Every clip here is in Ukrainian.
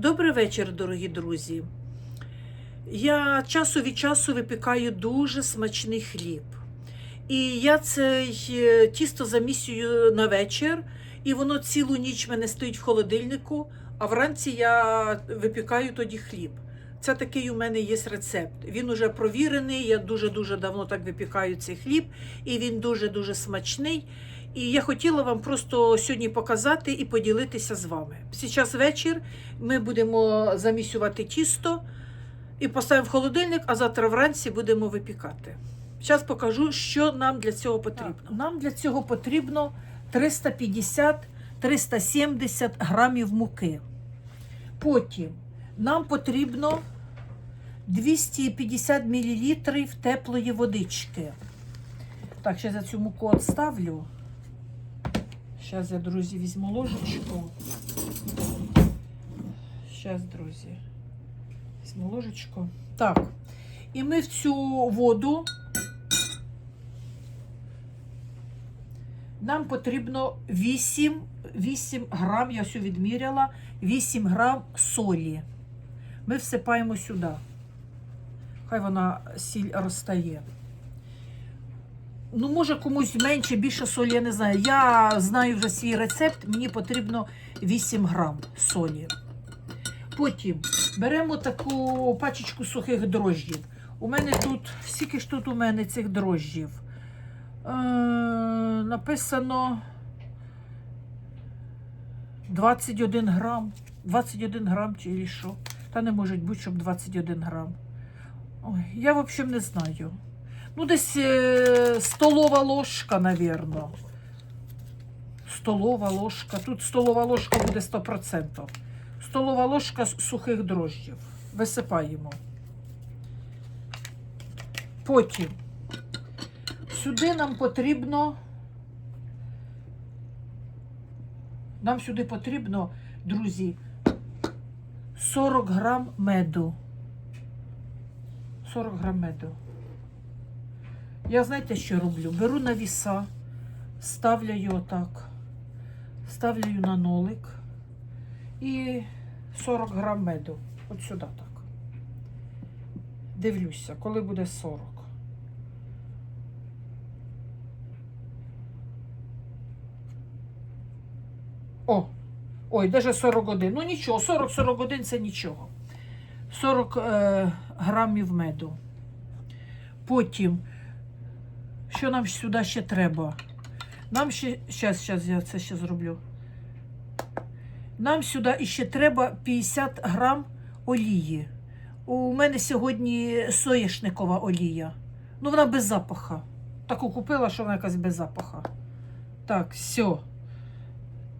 Добрий вечір, дорогі друзі. Я часу від часу випікаю дуже смачний хліб. І я це е, тісто замісюю на вечір, і воно цілу ніч мене стоїть в холодильнику, а вранці я випікаю тоді хліб. Це такий у мене є рецепт. Він уже провірений. Я дуже-дуже давно так випікаю цей хліб, і він дуже-дуже смачний. І я хотіла вам просто сьогодні показати і поділитися з вами. Зараз вечір ми будемо замісювати тісто і поставимо в холодильник, а завтра вранці будемо випікати. Зараз покажу, що нам для цього потрібно. Нам для цього потрібно 350-370 грамів муки. Потім нам потрібно 250 мл теплої водички. Так, зараз я цю муку відставлю. Зараз я, друзі, візьму ложечку. Зараз, друзі, візьму ложечку. Так. І ми в цю воду нам потрібно 8, 8 грам, я все відміряла, 8 грам солі. Ми всипаємо сюди. Хай вона сіль розтає. Ну, може, комусь менше, більше солі, я не знаю. Я знаю вже свій рецепт, мені потрібно 8 грам солі. Потім беремо таку пачечку сухих дрожжів. У мене тут, скільки ж тут у мене цих дрожжів? Е, написано 21 грам. 21 грам чи що. Та не може бути, щоб 21 грам. Ой, я, в общем, не знаю. Ну, десь е, столова ложка, навірно. Столова ложка. Тут столова ложка буде 100%. Столова ложка з сухих дрожжів. Висипаємо. Потім сюди нам потрібно. Нам сюди потрібно, друзі, 40 грам меду. 40 грам меду. Я знаєте, що роблю? Беру на віса, ставляю отак, ставляю на нолик і 40 грам меду. От сюди так. Дивлюся, коли буде 40. О! Ой, даже 41. Ну нічого, 40-41 це нічого. 40 е, грамів меду. Потім що нам сюди ще треба? Нам ще. Щас, щас, я це ще зроблю. Нам сюди іще треба 50 грам олії. У мене сьогодні соєшникова олія. Ну, вона без запаха. Таку купила, що вона якась без запаха. Так, все.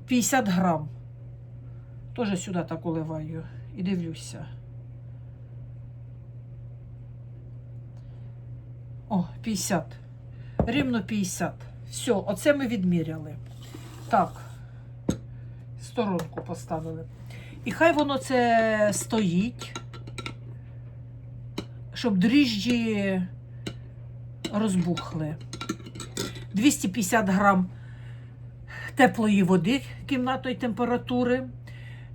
50 грам. Теж сюди так уливаю. І дивлюся. О, 50. Рівно 50. Все, оце ми відміряли. Так, сторонку поставили. І хай воно це стоїть, щоб дріжджі розбухли. 250 грам теплої води кімнатної температури,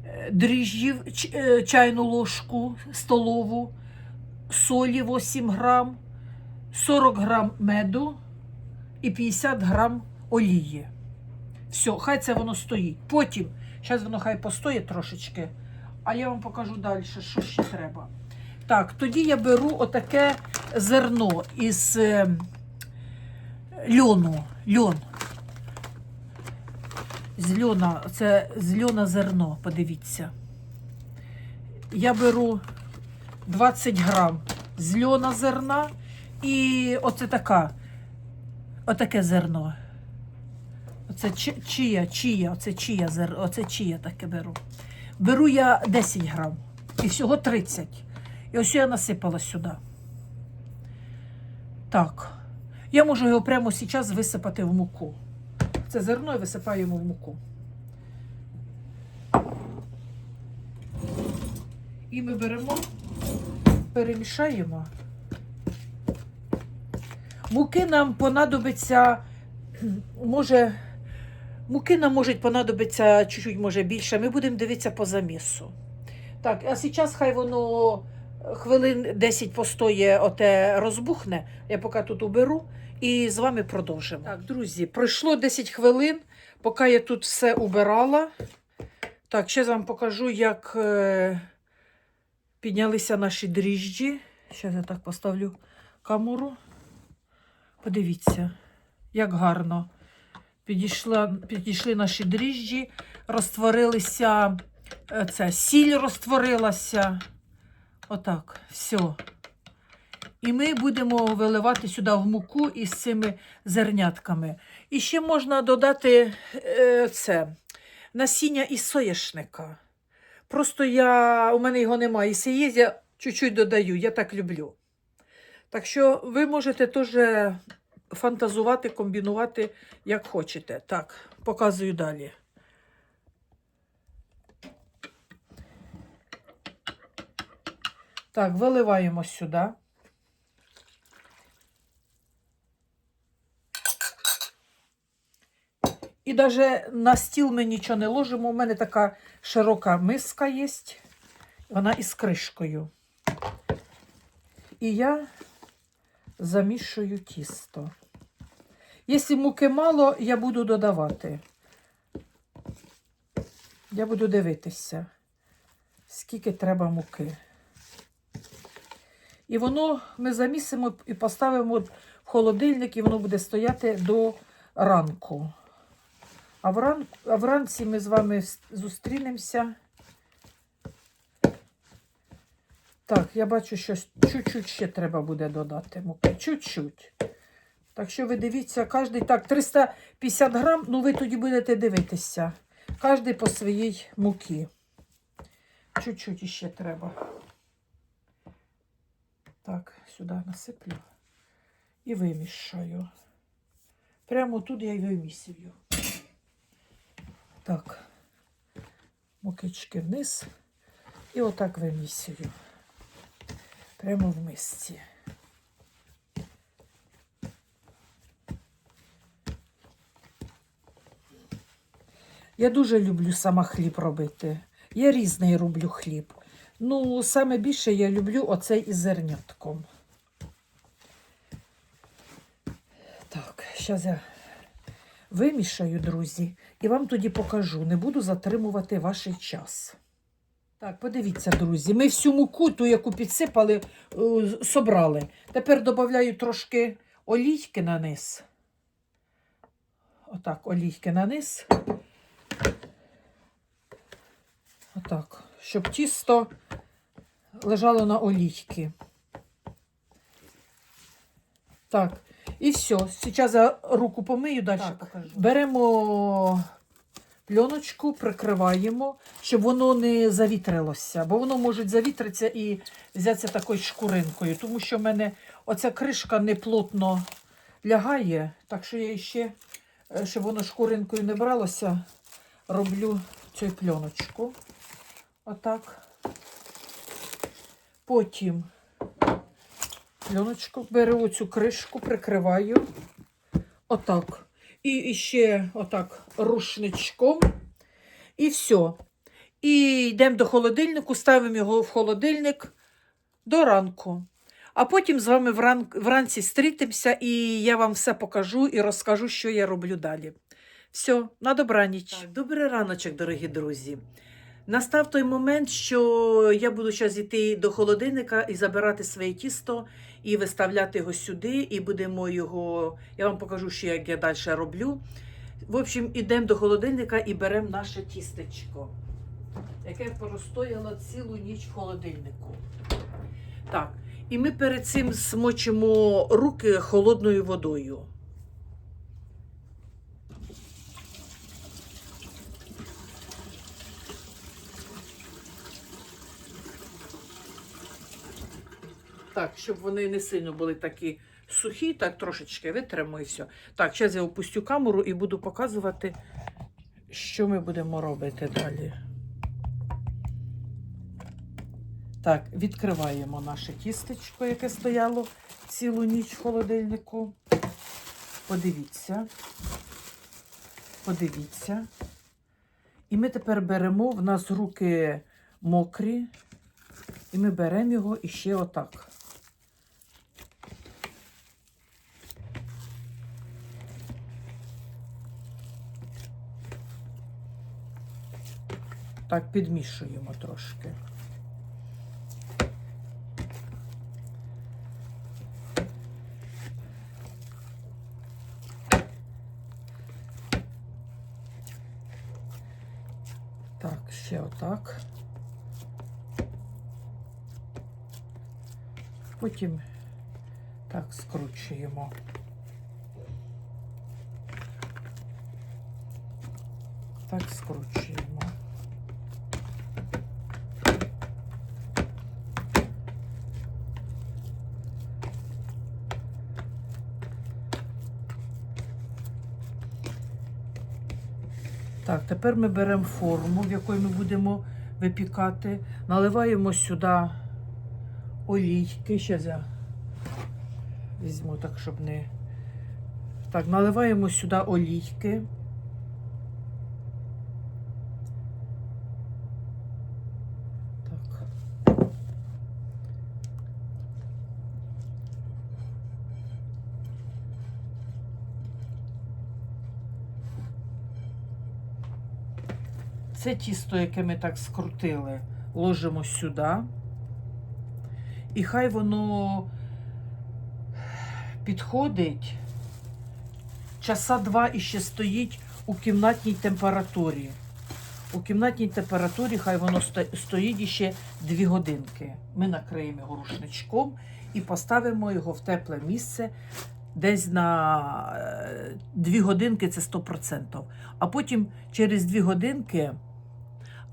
е, дріжджів, е, чайну ложку столову, солі 8 грам, 40 грам меду і 50 грам олії. Все, хай це воно стоїть. Потім, зараз воно хай постоїть трошечки, а я вам покажу далі, що ще треба. Так, тоді я беру отаке зерно із е, льону. Льон. З льона, це з льона зерно, подивіться. Я беру 20 грам з льона зерна і оце така. Отаке зерно. Оце чия, чия, оце чия зерно, оце чия таке беру. Беру я 10 грам і всього 30. І ось я насипала сюди. Так. Я можу його прямо зараз висипати в муку. Це зерно і висипаємо в муку. І ми беремо, перемішаємо. Муки нам понадобиться, може, муки нам може понадобиться чуть-чуть може більше. Ми будемо дивитися по замісу. Так, а зараз хай воно хвилин 10 постоє, оте розбухне. Я поки тут уберу і з вами продовжимо. Так, друзі, пройшло 10 хвилин, поки я тут все убирала. Так, ще вам покажу, як е, піднялися наші дріжджі. Зараз я так поставлю камеру. Подивіться, як гарно. Підійшла, підійшли наші дріжджі, розтворилися, е, це, сіль розтворилася. Отак, все. І ми будемо виливати сюди в муку із цими зернятками. І ще можна додати е, це, насіння із соєшника. Просто я, у мене його немає. Якщо є, я чуть-чуть додаю, я так люблю. Так що ви можете теж фантазувати, комбінувати, як хочете. Так, показую далі. Так, виливаємо сюди. І навіть на стіл ми нічого не ложимо. У мене така широка миска є. Вона із кришкою. І я замішую тісто. Якщо муки мало, я буду додавати. Я буду дивитися, скільки треба муки. І воно ми замісимо і поставимо в холодильник, і воно буде стояти до ранку. А, вранці ми з вами зустрінемося. Так, я бачу, що чуть-чуть ще треба буде додати муки. Чуть-чуть. Так що ви дивіться, кожний так, 350 грам, ну ви тоді будете дивитися. Кожний по своїй муки. Чуть-чуть іще треба. Так, сюди насиплю і вимішаю. Прямо тут я й вимісюю. Так, мукички вниз і отак вимісюю. Прямо в мисці. Я дуже люблю сама хліб робити. Я різний роблю хліб. Ну, саме більше я люблю оцей із зернятком. Так, зараз я вимішаю, друзі, і вам тоді покажу. Не буду затримувати ваш час. Так, подивіться, друзі, ми всю муку, ту, яку підсипали, е, собрали. Тепер додаю трошки олійки на низ. Отак, олійки на низ. Отак, щоб тісто лежало на олійки. Так, і все. Зараз я руку помию, далі покажу. Беремо пленочку, прикриваємо, щоб воно не завітрилося, бо воно може завітритися і взятися такою шкуринкою, тому що в мене оця кришка не плотно лягає, так що я ще, е, щоб воно шкуринкою не бралося, роблю цю пленочку. Отак. Потім пленочку беру оцю кришку, прикриваю. Отак. І ще отак рушничком. І все. І йдемо до холодильнику, ставимо його в холодильник до ранку. А потім з вами вран... вранці стрітимося, і я вам все покажу і розкажу, що я роблю далі. Все, на добраніч. Так, добрий раночок, дорогі друзі. Настав той момент, що я буду зараз йти до холодильника і забирати своє тісто і виставляти його сюди, і будемо його. Я вам покажу, що як я далі роблю. В общем, йдемо до холодильника і беремо наше тістечко, яке простояло цілу ніч в холодильнику. Так, і ми перед цим смочимо руки холодною водою. Так, щоб вони не сильно були такі сухі, так трошечки витримо. Так, зараз я опустю камеру і буду показувати, що ми будемо робити далі. Так, відкриваємо наше тістечко, яке стояло цілу ніч в холодильнику. Подивіться. Подивіться. І ми тепер беремо, в нас руки мокрі. І ми беремо його і ще отак. Так, підмішуємо трошки. Так, ще отак. Потім так скручуємо. Так скручуємо. Так, тепер ми беремо форму, в якої ми будемо випікати, наливаємо сюди олійки. Зараз я візьму так, щоб не. Так, наливаємо сюди олійки. Так. Це тісто, яке ми так скрутили, ложимо сюди. І хай воно підходить часа два і ще стоїть у кімнатній температурі. У кімнатній температурі хай воно стоїть іще дві годинки. Ми накриємо його рушничком і поставимо його в тепле місце. Десь на е, дві годинки це 100%. А потім через дві годинки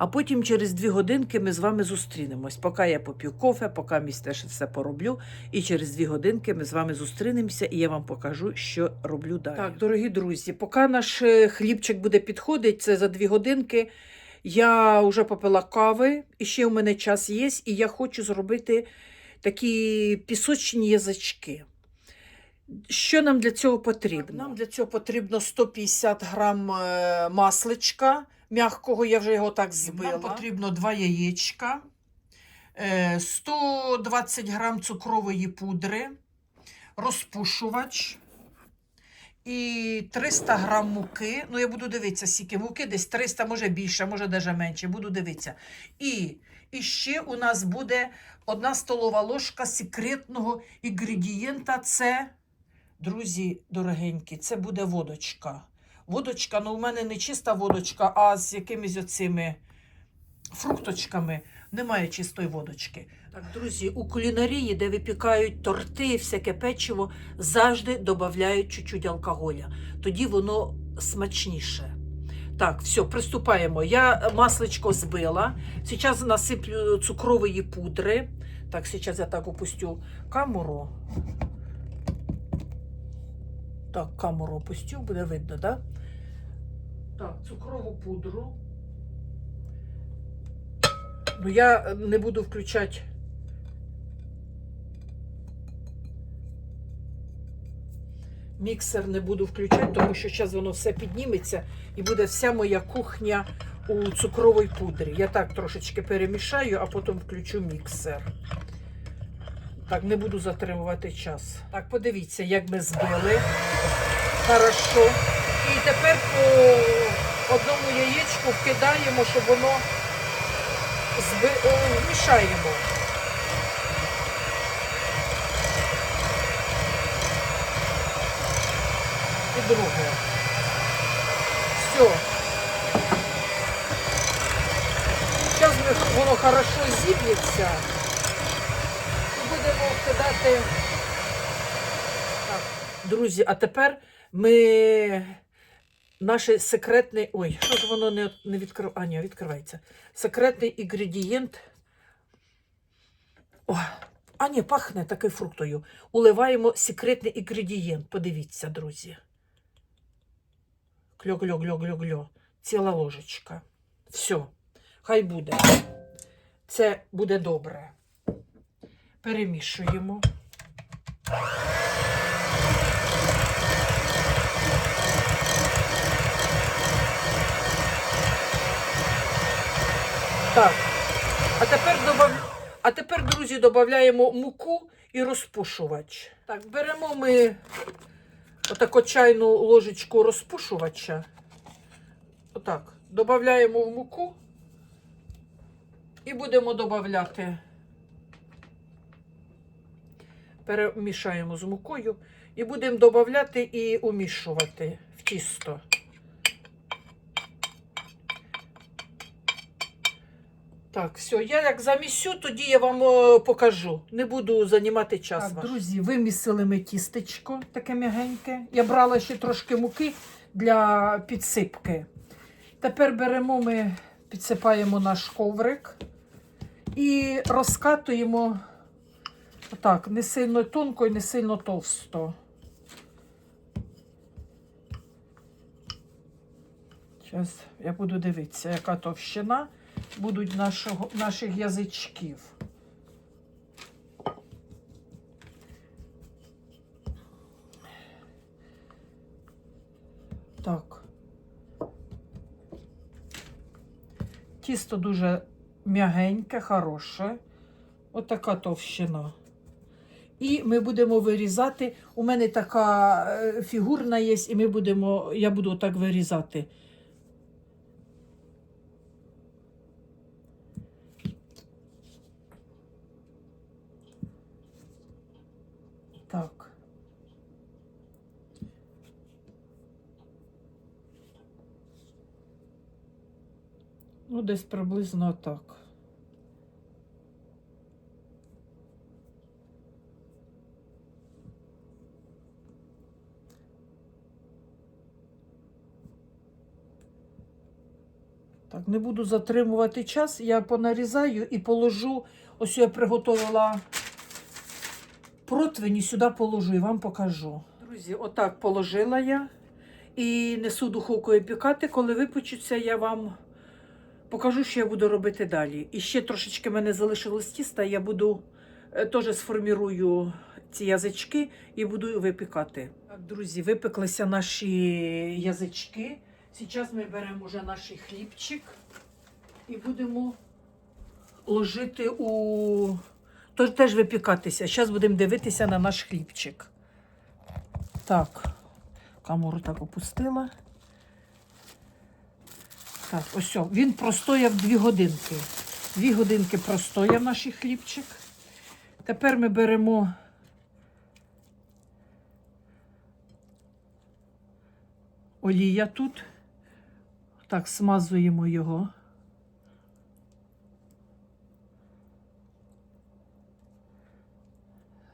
а потім через дві годинки ми з вами зустрінемось. Поки я поп'ю кофе, поки місь теж все пороблю. І через дві годинки ми з вами зустрінемося, і я вам покажу, що роблю далі. Так, дорогі друзі, поки наш е, хлібчик буде підходити, це за дві годинки. Я вже попила кави, і ще у мене час є, і я хочу зробити такі пісочні язички. Що нам для цього потрібно? Нам для цього потрібно 150 грам е, масличка м'якого, я вже його так збила. Нам потрібно 2 яєчка, е, 120 грам цукрової пудри, розпушувач і 300 грам муки. Ну, я буду дивитися, скільки муки, десь 300, може більше, може навіть менше. Буду дивитися. І, і ще у нас буде одна столова ложка секретного інгредієнта. Це, друзі дорогенькі, це буде водочка. Водочка, ну у мене не чиста водочка, а з якимись оцими фрукточками. Немає чистої водочки. Так, друзі, у кулінарії, де випікають торти всяке печиво, завжди додають чуть-чуть алкоголя. Тоді воно смачніше. Так, все, приступаємо. Я масличко збила. Зараз насиплю цукрової пудри. Так, зараз я так опустю камеру. Так, камеру опустю, буде видно, да? Так, цукрову пудру. Ну, я не буду включати. Міксер не буду включати, тому що зараз воно все підніметься і буде вся моя кухня у цукровій пудрі. Я так трошечки перемішаю, а потім включу міксер. Так, не буду затримувати час. Так, подивіться, як ми збили. Хорошо. І тепер по одному яєчку вкидаємо, щоб воно зби... о, вмішаємо. І друге. Все. Зараз воно хорошо зіб'ється. Вкидати. Так. Друзі, а тепер ми наше секретне. Ой, що воно не, не відкривається? А, ні, відкривається. Секретний інгредієнт. О, а ні, пахне такою фруктою. Уливаємо секретний інгредієнт. Подивіться, друзі. Кльо-кльо-кльо-кльо-кльо. Ціла ложечка. Все, хай буде. Це буде добре. Перемішуємо. Так. А тепер, добав... а тепер, друзі, додаємо муку і розпушувач. Так, беремо ми отаку чайну ложечку розпушувача. Отак. Додаємо в муку і будемо додати. Перемішаємо з мукою і будемо додати і умішувати в тісто. Так, все, я як замісю, тоді я вам е, покажу. Не буду займати час. Так, ваш. друзі, вимісили ми тістечко таке м'ягеньке. Я брала ще трошки муки для підсипки. Тепер беремо ми, підсипаємо наш коврик і розкатуємо отак, не сильно тонко і не сильно товсто. Зараз я буду дивитися, яка товщина будуть нашого, наших язичків. Так. Тісто дуже м'ягеньке, хороше. Отака товщина. І ми будемо вирізати. У мене така е, фігурна є, і ми будемо, я буду так вирізати. Так. Ну, десь приблизно так. Так, не буду затримувати час. Я понарізаю і положу. Ось я приготувала противень сюди положу і вам покажу. Друзі, отак положила я і несу духовкою пікати. Коли випечуться, я вам покажу, що я буду робити далі. І ще трошечки мене залишилось тіста, я буду е, теж сформірую ці язички і буду випікати. Так, друзі, випеклися наші язички. Зараз ми беремо вже наш хлібчик і будемо ложити у Тож теж випікатися. Зараз будемо дивитися на наш хлібчик. Так, камеру так опустила. Так, ось, він простояв дві годинки. Дві годинки простояв наш хлібчик. Тепер ми беремо олія тут. Так, смазуємо його.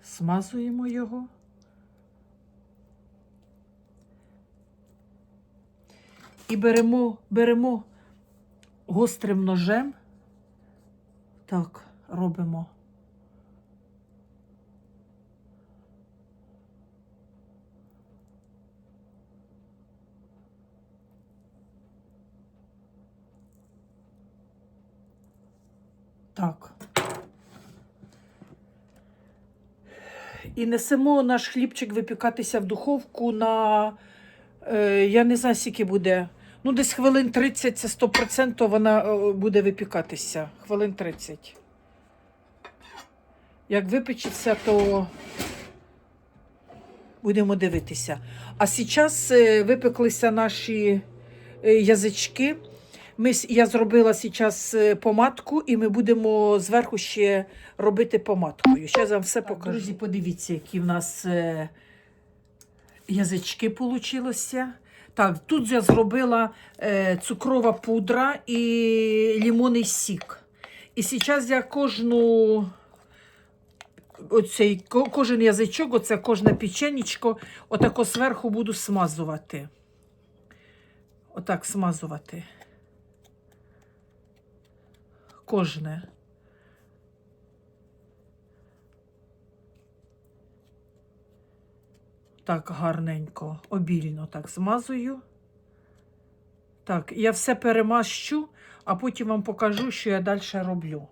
Смазуємо його. І беремо, беремо гострим ножем. Так, робимо. Так. І несемо наш хлібчик випікатися в духовку на, е, я не знаю, скільки буде. Ну, десь хвилин 30, це 100% вона е, буде випікатися. Хвилин 30. Як випечеться, то будемо дивитися. А зараз е, випеклися наші е, язички. Ми, я зробила зараз помадку, і ми будемо зверху ще робити помадкою. Зараз вам все покажу. Друзі, подивіться, які в нас е, язички получилося. Так, тут я зробила е, цукрова пудра і лимонний сік. І зараз я кожну. Оцей, кожен язичок, оце кожне печенечко, отако зверху буду смазувати. Отак смазувати. Кожне. Так, гарненько, обільно так змазую. Так, я все перемащу, а потім вам покажу, що я далі роблю.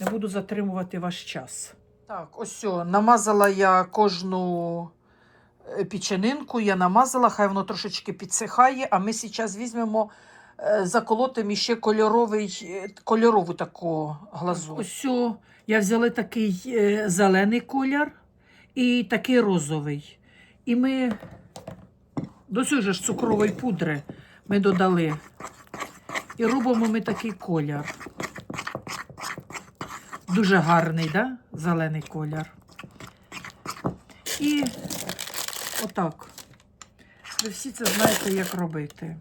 Не буду затримувати ваш час. Так, ось, о, намазала я кожну е, печенинку, я намазала, хай воно трошечки підсихає, а ми зараз візьмемо заколотимо іще кольоровий, е, кольорову таку глазу. Ось я взяла такий е, зелений колір і такий розовий. І ми до цього ж цукрової пудри ми додали. І робимо ми такий колір. Дуже гарний, да? зелений колір. І отак. Ви всі це знаєте, як робити.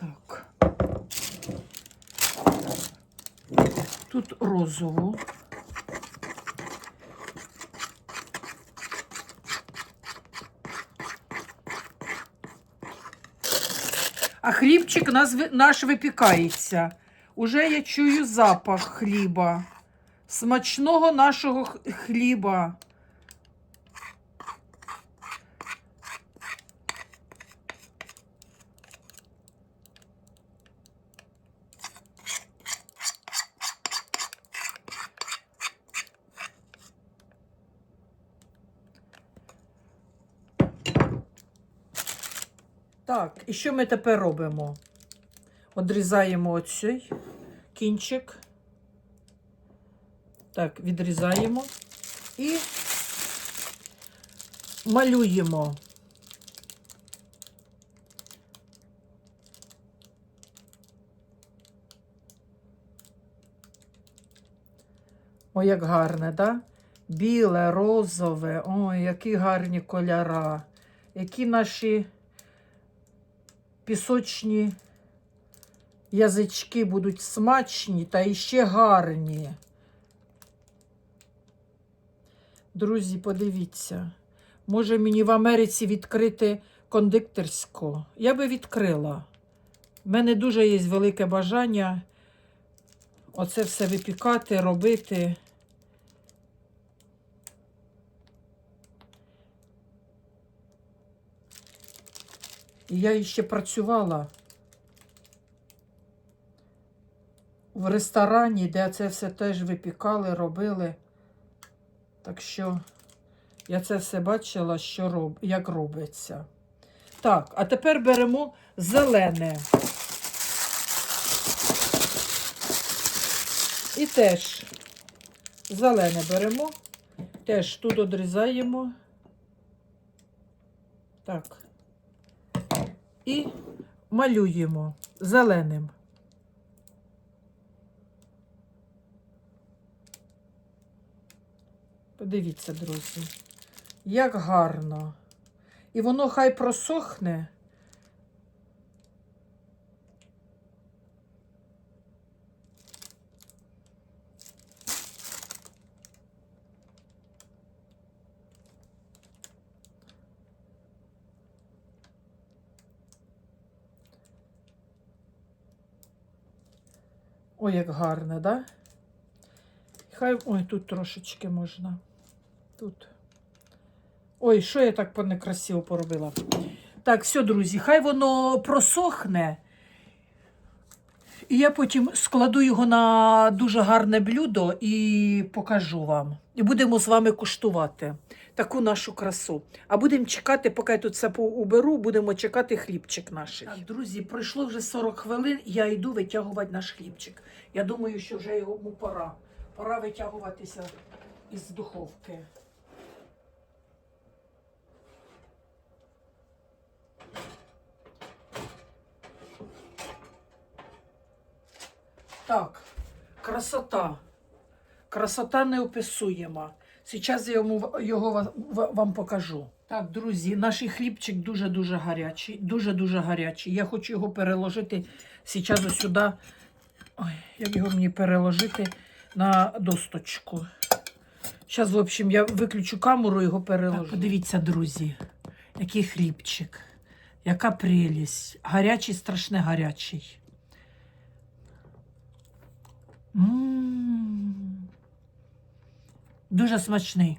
Так. Тут. А хлібчик наш випікається. Уже я чую запах хліба. Смачного нашого хліба. Так, і що ми тепер робимо? Одрізаємо оцей кінчик. Так, відрізаємо і малюємо. О, як гарне, да? Біле, розове, ой, які гарні кольора, які наші пісочні язички будуть смачні та іще гарні. Друзі, подивіться, може мені в Америці відкрити кондикторську? Я би відкрила. У мене дуже є велике бажання оце все випікати, робити. І я ще працювала в ресторані, де це все теж випікали, робили. Так що я це все бачила, що роб... як робиться. Так, а тепер беремо зелене. І теж зелене беремо. Теж тут одрізаємо. Так і малюємо зеленим. Подивіться, друзі, як гарно. І воно хай просохне. Ой, як гарне, да? Хай. Ой, тут трошечки можна. Тут. Ой, що я так некрасиво поробила. Так, все, друзі, хай воно просохне. І я потім складу його на дуже гарне блюдо і покажу вам. І будемо з вами куштувати таку нашу красу. А будемо чекати, поки я тут все уберу, будемо чекати хлібчик наш. Так, друзі, пройшло вже 40 хвилин, я йду витягувати наш хлібчик. Я думаю, що вже йому пора. Пора витягуватися із духовки. Так, красота. Красота неописуєма. Зараз я його ва- ва- вам покажу. Так, друзі, наш хлібчик дуже-дуже гарячий. Дуже-дуже гарячий. Я хочу його переложити зараз сюди. Ой, як його мені переложити на досточку. Зараз, в общем, я виключу камеру, і його переложу. Так, подивіться, друзі, який хлібчик. Яка прелість. Гарячий, страшне гарячий. М. Дуже смачний.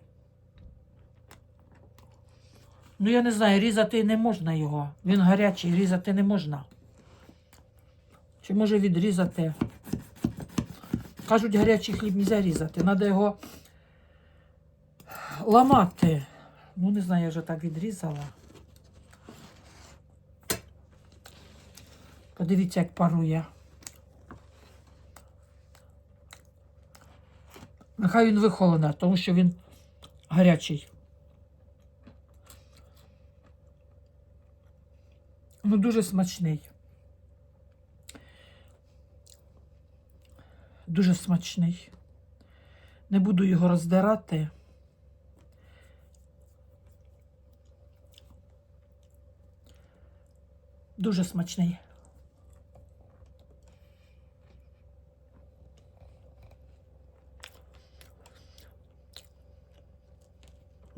Ну, я не знаю, різати не можна його. Він гарячий, різати не можна. Чи може відрізати? Кажуть, гарячий хліб не можна різати. Треба його ламати. Ну, не знаю, я вже так відрізала. Подивіться, як парує. Нехай він вихолоне, тому що він гарячий. Ну, дуже смачний. Дуже смачний. Не буду його роздирати. Дуже смачний.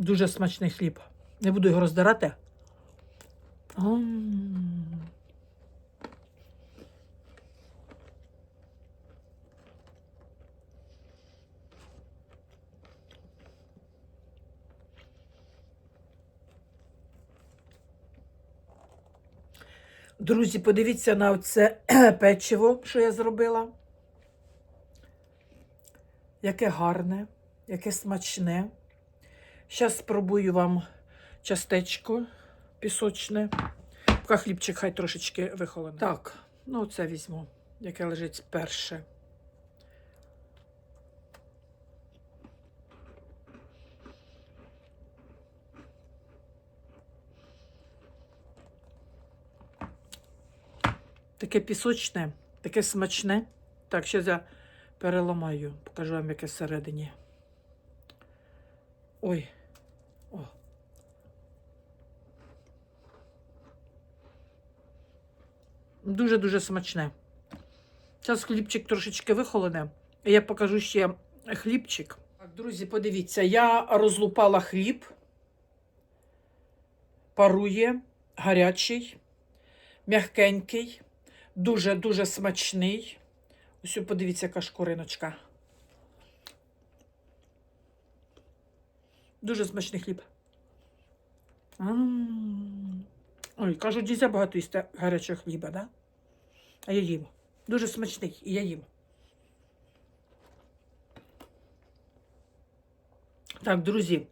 Дуже смачний хліб. Не буду його роздирати. М. Друзі, подивіться на це печиво, що я зробила. Яке гарне, яке смачне. Зараз спробую вам частечко пісочне. Поки хлібчик хай трошечки вихолоне. Так, ну це візьму, яке лежить перше. Таке пісочне, таке смачне. Так, ще я переламаю, покажу вам, яке всередині. Ой. Дуже-дуже смачне. Зараз хлібчик трошечки вихолоне. Я покажу ще хлібчик. Так, друзі, подивіться, я розлупала хліб. Парує, гарячий, м'ягкенький, дуже-дуже смачний. Ось подивіться, яка шкуриночка. Дуже смачний хліб. М. Ой, кажуть, дізя багато їсти гарячого хліба, да? А я їм. Дуже смачний, і я їм. Так, друзі.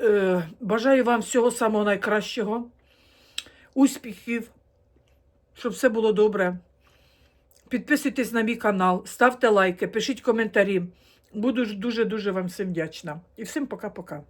Е, бажаю вам всього самого найкращого, успіхів, щоб все було добре. Підписуйтесь на мій канал, ставте лайки, пишіть коментарі. Буду дуже-дуже вам всім вдячна. І всім пока-пока.